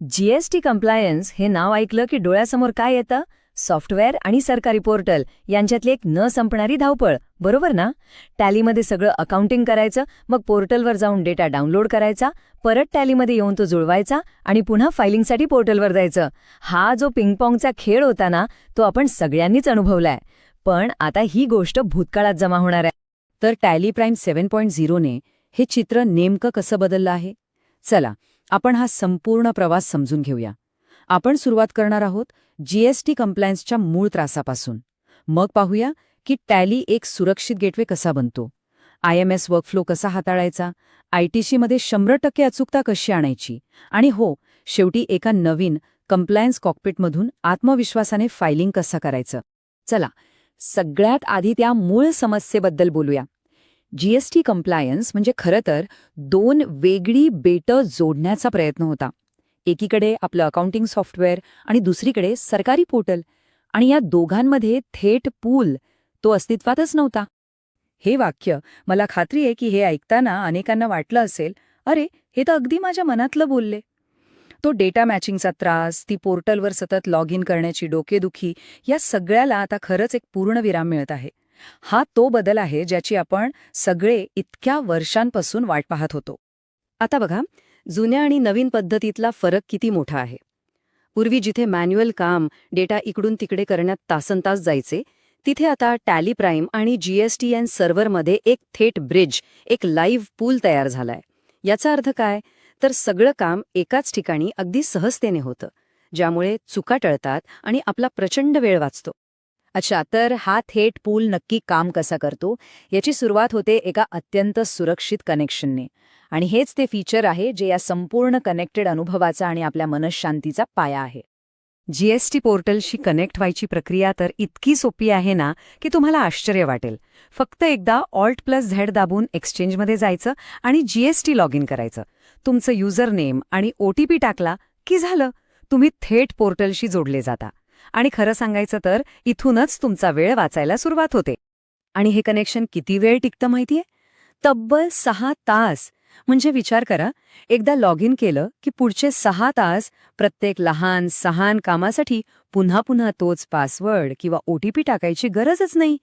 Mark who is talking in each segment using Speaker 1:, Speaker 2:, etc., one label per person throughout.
Speaker 1: GST compliance हे नाव ऐकलं की डोळ्यासमोर काय येतं? सॉफ्टवेअर आणि सरकारी पोर्टल यांच्यातली एक न संपणारी धावपळ बरोबर ना? टॅलीमध्ये सगळं अकाउंटिंग करायचं मग पोर्टलवर जाऊन डेटा डाउनलोड करायचा परत टॅलीमध्ये येऊन तो जुळवायचा आणि पुन्हा फायलिंगसाठी पोर्टलवर जायचं. हा जो पिंगपॉंगचा खेळ होता ना तो आपण सगळ्यांनीच अनुभवलाय. पण आता ही गोष्ट भूतकाळात जमा होणार आहे.
Speaker 2: तर टॅली प्राईम सेव्हन पॉईंट झिरोने हे चित्र नेमकं कसं बदललं आहे? चला आपण हा संपूर्ण प्रवास समजून घेऊया. आपण सुरुवात करणार आहोत जीएसटी कंप्लायन्सच्या मूळ त्रासापासून. मग पाहूया की टॅली एक सुरक्षित गेटवे कसा बनतो. आय एम एस वर्कफ्लो कसा हाताळायचा? आयटीसीमध्ये शंभर टक्के अचूकता कशी आणायची? आणि हो शेवटी एका नवीन कंप्लायन्स कॉकपिटमधून आत्मविश्वासाने फायलिंग कसं करायचं? चला सगळ्यात आधी त्या मूळ समस्येबद्दल बोलूया. जीएसटी कंप्लायन्स म्हणजे खरं तर दोन वेगळी बेटं जोडण्याचा प्रयत्न होता. एकीकडे आपलं अकाउंटिंग सॉफ्टवेअर आणि दुसरीकडे सरकारी पोर्टल. आणि या दोघांमध्ये थेट पूल तो अस्तित्वातच नव्हता. हे वाक्य मला खात्री आहे की हे ऐकताना अनेकांना वाटलं असेल अरे हे तर अगदी माझ्या मनातलं बोलले. तो डेटा मॅचिंगचा त्रास ती पोर्टलवर सतत लॉग इन करण्याची डोकेदुखी या सगळ्याला आता खरंच एक पूर्णविराम मिळत आहे. हा तो बदल आहे ज्याची आपण सगळे इतक्या वर्षांपासून वाट पाहत होतो. आता बघा जुन्या आणि नवीन पद्धतीतला फरक किती मोठा आहे. पूर्वी जिथे मॅन्युअल काम डेटा इकडून तिकडे करण्यात तासनतास जायचे तिथे आता टॅली प्राईम आणि जीएसटी एन सर्व्हरमध्ये एक थेट ब्रिज एक लाईव्ह पूल तयार झालाय. याचा अर्थ काय? तर सगळं काम एकाच ठिकाणी अगदी सहजतेने होतं ज्यामुळे चुका टळतात आणि आपला प्रचंड वेळ वाचतो. अच्छा तर हा थेट पूल नक्की काम कसा करतो? याची सुरुवात होते एका अत्यंत सुरक्षित कनेक्शनने. आणि हेच ते फीचर आहे जे या संपूर्ण कनेक्टेड अनुभवाचा आणि आपल्या मनशांतीचा पाया आहे. जीएसटी पोर्टलशी कनेक्ट व्हायची प्रक्रिया तर इतकी सोपी आहे ना की तुम्हाला आश्चर्य वाटेल. फक्त एकदा ऑल्ट प्लस झेड दाबून एक्सचेंजमध्ये जायचं आणि जीएसटी लॉग इन करायचं. तुमचं युजर नेम आणि ओटीपी टाकला की झालं? तुम्ही थेट पोर्टलशी जोडले जाता. आणि खरं सांगायचं तर इथूनच तुमचा वेळ वाचायला सुरुवात होते. आणि हे कनेक्शन किती वेळ टिकतं माहितीये? तब्बल सहा तास. म्हणजे विचार करा एकदा लॉग इन केलं की पुढचे सहा तास प्रत्येक लहान सहान कामासाठी पुन्हा पुन्हा तोच पासवर्ड किंवा ओटीपी टाकायची गरजच नाही.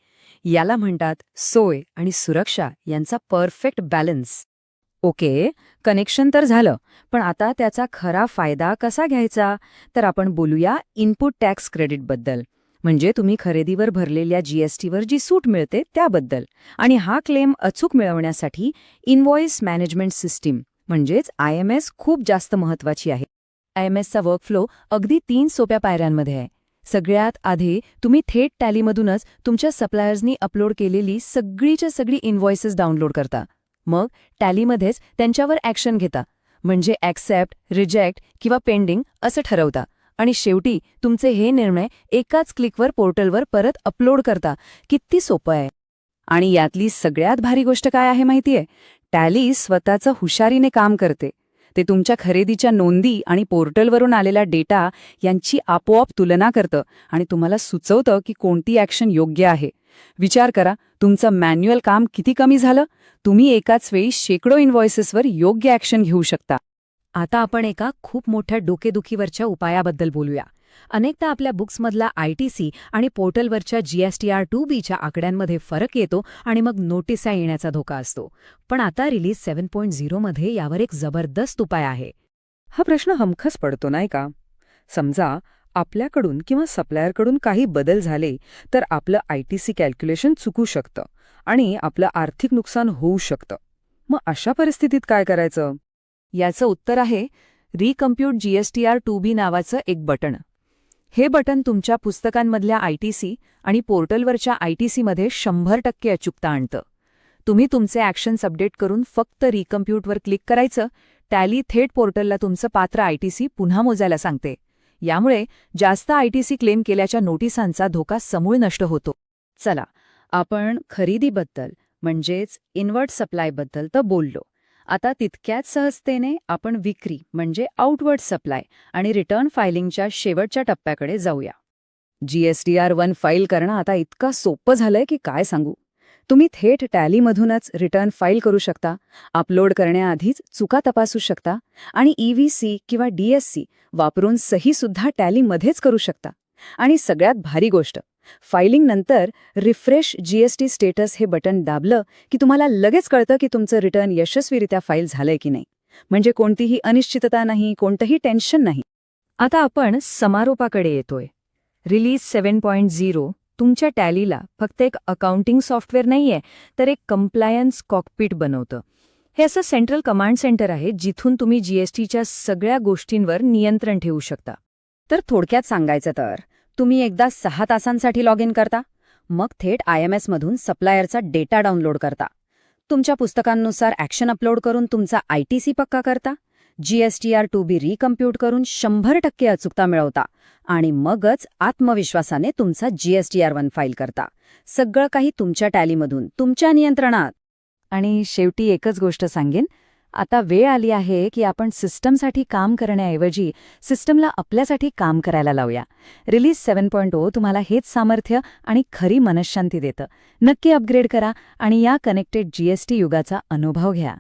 Speaker 2: याला म्हणतात सोय आणि सुरक्षा यांचा परफेक्ट बॅलन्स. ओके कनेक्शन तर झालं पण आता त्याचा खरा फायदा कसा घ्यायचा? तर आपण बोलूया इनपुट टॅक्स क्रेडिटबद्दल. म्हणजे तुम्ही खरेदीवर भरलेल्या जीएसटीवर जी सूट मिळते त्याबद्दल. आणि हा क्लेम अचूक मिळवण्यासाठी इनव्हॉइस मॅनेजमेंट सिस्टीम म्हणजेच आय एम एस खूप जास्त महत्वाची आहे. आय एम एसचा वर्कफ्लो अगदी तीन सोप्या पायऱ्यांमध्ये आहे. सगळ्यात आधी तुम्ही थेट टॅलीमधूनच तुमच्या सप्लायर्सनी अपलोड केलेली सगळीच्या सगळी इनव्हॉइसेस डाउनलोड करता. मग टॅलीमध्येच त्यांच्यावर ॲक्शन घेता. म्हणजे ॲक्सेप्ट रिजेक्ट किंवा पेंडिंग असं ठरवता. आणि शेवटी तुमचे हे निर्णय एकाच क्लिकवर पोर्टलवर परत अपलोड करता. किती सोपं आहे. आणि यातली सगळ्यात भारी गोष्ट काय आहे माहितीये? टॅली स्वतःचं हुशारीने काम करते. ते तुमच्या खरेदीच्या नोंदी आणि पोर्टलवरून आलेला डेटा यांची आपोआप तुलना करतं आणि तुम्हाला सुचवतं की कोणती ॲक्शन योग्य आहे. विचार करा तुमचं मॅन्युअल काम किती कमी झालं? तुम्ही एकाच वेळी शेकडो इन्व्हॉइसेसवर योग्य ॲक्शन घेऊ शकता. आता आपण एका खूप मोठ्या डोकेदुखीवरच्या उपायाबद्दल बोलूया. अनेकदा आपल्या बुक्समधला आय टी सी आणि पोर्टलवरच्या जीएसटीआर टू बीच्या आकड्यांमध्ये फरक येतो आणि मग नोटिसा येण्याचा धोका असतो. पण आता रिलीज सेव्हन पॉईंट झिरोमध्ये यावर एक जबरदस्त उपाय आहे.
Speaker 3: हा प्रश्न हमखस पडतो नाही का? समजा आपल्याकडून किंवा सप्लायरकडून काही बदल झाले तर आपलं आय टी सी कॅल्क्युलेशन चुकू शकतं आणि आपलं आर्थिक नुकसान होऊ शकतं. मग अशा परिस्थितीत काय करायचं?
Speaker 2: याचं उत्तर आहे रिकम्प्यूट जीएसटीआर टू बी नावाचं एक बटण. हे बटन तुमच्या पुस्तकांमधल्या आयटीसी आणि पोर्टलवरच्या आयटीसीमध्ये शंभर टक्के अचूकता आणतं. तुम्ही तुमचे ॲक्शन्स अपडेट करून फक्त रिकम्प्यूटवर क्लिक करायचं टॅली थेट पोर्टलला तुमचं पात्र आयटीसी पुन्हा मोजायला सांगते. यामुळे जास्त आयटीसी क्लेम केल्याच्या नोटिसांचा धोका समूळ नष्ट होतो. चला आपण खरेदीबद्दल म्हणजेच इन्व्हर्ट सप्लायबद्दल तर बोललो. आता तितक्याच सहजतेने आपण विक्री म्हणजे आउटवर्ड सप्लाय आणि रिटर्न फायलिंगच्या शेवटच्या टप्प्याकडे जाऊया. जीएसटीआर वन फाईल करणं आता इतकं सोपं झालंय की काय सांगू? तुम्ही थेट टॅलीमधूनच रिटर्न फाईल करू शकता अपलोड करण्याआधीच चुका तपासू शकता आणि ई व्ही सी किंवा डी एस सी वापरून सहीसुद्धा टॅलीमध्येच करू शकता. आणि सगळ्यात भारी गोष्ट फायलिंग नंतर रिफ्रेश जीएसटी स्टेटस हे बटन दाबलं की तुम्हाला लगेच कळतं की तुमचं रिटर्न यशस्वीरित्या फाईल झालंय की नाही. म्हणजे कोणतीही अनिश्चितता नाही कोणतंही टेन्शन नाही.
Speaker 1: आता आपण समारोपाकडे येतोय. रिलीज सेव्हन पॉईंट झिरो तुमच्या टॅलीला फक्त एक अकाउंटिंग सॉफ्टवेअर नाहीये तर एक कम्प्लायन्स कॉकपिट बनवतं. हे असं सेंट्रल कमांड सेंटर आहे जिथून तुम्ही जीएसटीच्या सगळ्या गोष्टींवर नियंत्रण ठेवू शकता.
Speaker 2: तर थोडक्यात सांगायचं तर तुम्ही एकदा सहा तासांसाठी लॉग इन करता मग थेट आय एम एसमधून सप्लायरचा डेटा डाउनलोड करता. तुमच्या पुस्तकांनुसार ॲक्शन अपलोड करून तुमचा आय टी सी पक्का करता जीएसटीआर टू बी रिकम्प्यूट करून शंभर टक्के अचूकता मिळवता आणि मगच आत्मविश्वासाने तुमचा जीएसटीआर वन फाईल करता. सगळं काही तुमच्या टॅलीमधून तुमच्या नियंत्रणात. आणि शेवटी एकच गोष्ट सांगेन आता वेळ आली आहे की आपण सिस्टमसाठी काम करण्याऐवजी सिस्टमला आपल्यासाठी काम करायला लावूया. रिलीज सेवन पॉईंट ओ तुम्हाला हेच सामर्थ्य आणि खरी मनशांती देतं. नक्की अपग्रेड करा आणि या कनेक्टेड जीएसटी युगाचा अनुभव घ्या.